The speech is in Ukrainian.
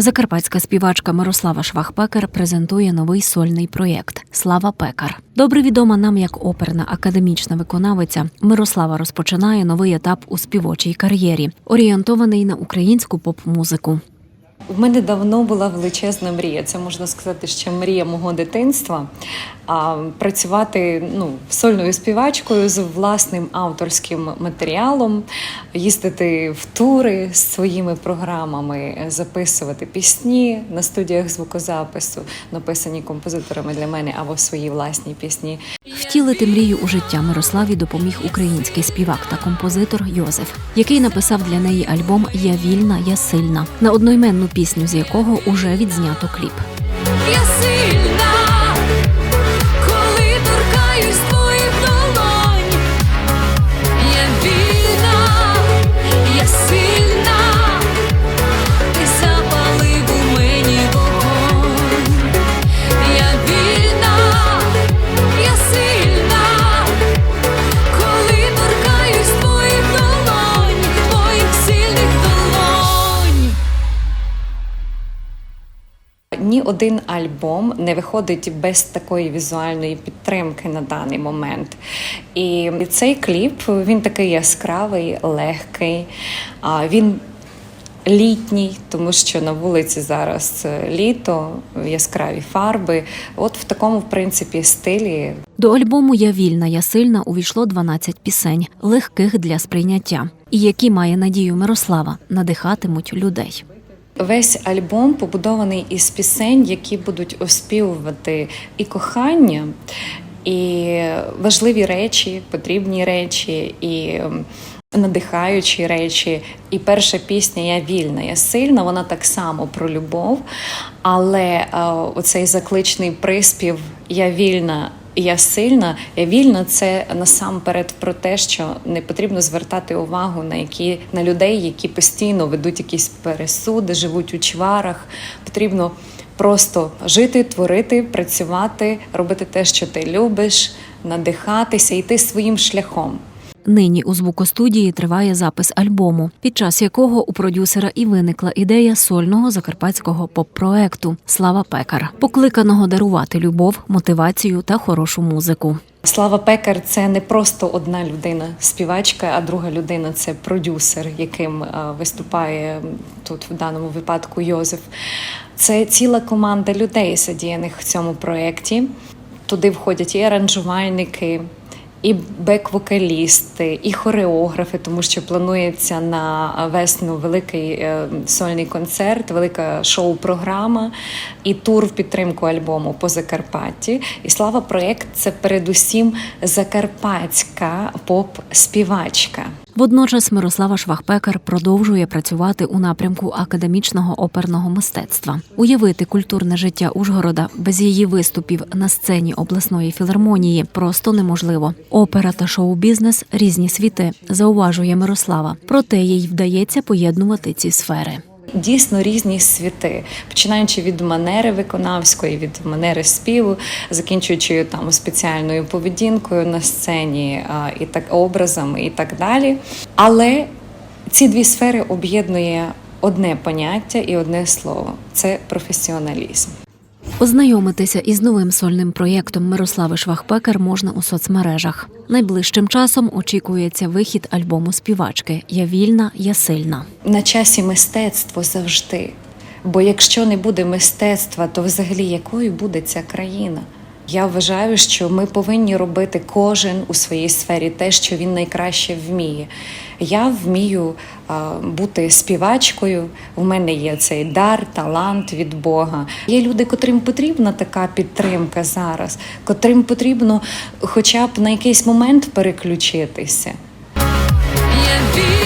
Закарпатська співачка Мирослава Швахпекер презентує новий сольний проєкт Слава Пекар. Добре відома нам як оперна академічна виконавиця. Мирослава розпочинає новий етап у співочій кар'єрі, орієнтований на українську поп-музику. У мене давно була величезна мрія. Це можна сказати, ще мрія мого дитинства. А працювати ну, сольною співачкою з власним авторським матеріалом, їздити в тури з своїми програмами, записувати пісні на студіях звукозапису, написані композиторами для мене або свої власні пісні. Втілити мрію у життя Мирославі допоміг український співак та композитор Йозеф, який написав для неї альбом Я вільна, я сильна, на одноіменну пісню з якого уже відзнято кліп. Я сильна, Ні один альбом не виходить без такої візуальної підтримки на даний момент. І цей кліп він такий яскравий, легкий. Він літній, тому що на вулиці зараз е, літо, яскраві фарби. От в такому, в принципі, стилі До альбому Я вільна, я сильна увійшло 12 пісень, легких для сприйняття, і які має надію Мирослава, надихатимуть людей. Весь альбом побудований із пісень, які будуть оспівувати і кохання, і важливі речі, потрібні речі, і ем, надихаючі речі. І перша пісня Я вільна, я сильна. Вона так само про любов. Але е, оцей закличний приспів Я вільна. Я сильна, я вільна це насамперед про те, що не потрібно звертати увагу на які на людей, які постійно ведуть якісь пересуди, живуть у чварах. Потрібно просто жити, творити, працювати, робити те, що ти любиш, надихатися, йти своїм шляхом. Нині у звукостудії триває запис альбому, під час якого у продюсера і виникла ідея сольного закарпатського поп-проекту Слава Пекар, покликаного дарувати любов, мотивацію та хорошу музику. Слава Пекар це не просто одна людина, співачка, а друга людина це продюсер, яким е, виступає тут в даному випадку Йозеф. Це ціла команда людей, задіяних в цьому проєкті. Туди входять і аранжувальники, і бек-вокалісти, і хореографи, тому що планується на весну великий е, сольний концерт, велика шоу-програма і тур в підтримку альбому по Закарпатті. І слава проект це передусім закарпатська поп-співачка. Водночас Мирослава Швахпекар продовжує працювати у напрямку академічного оперного мистецтва. Уявити культурне життя Ужгорода без її виступів на сцені обласної філармонії просто неможливо. Опера та шоу-бізнес різні світи, зауважує Мирослава. Проте їй вдається поєднувати ці сфери. Дійсно різні світи, починаючи від манери виконавської, від манери співу, закінчуючи там спеціальною поведінкою на сцені і так образами, і так далі. Але ці дві сфери об'єднує одне поняття і одне слово це професіоналізм. Ознайомитися із новим сольним проєктом Мирослави Швахпекер можна у соцмережах. Найближчим часом очікується вихід альбому співачки Я вільна, я сильна. На часі мистецтво завжди. Бо якщо не буде мистецтва, то взагалі якою буде ця країна? Я вважаю, що ми повинні робити кожен у своїй сфері те, що він найкраще вміє. Я вмію а, бути співачкою. У мене є цей дар, талант від Бога. Є люди, котрим потрібна така підтримка зараз, котрим потрібно хоча б на якийсь момент переключитися. Я.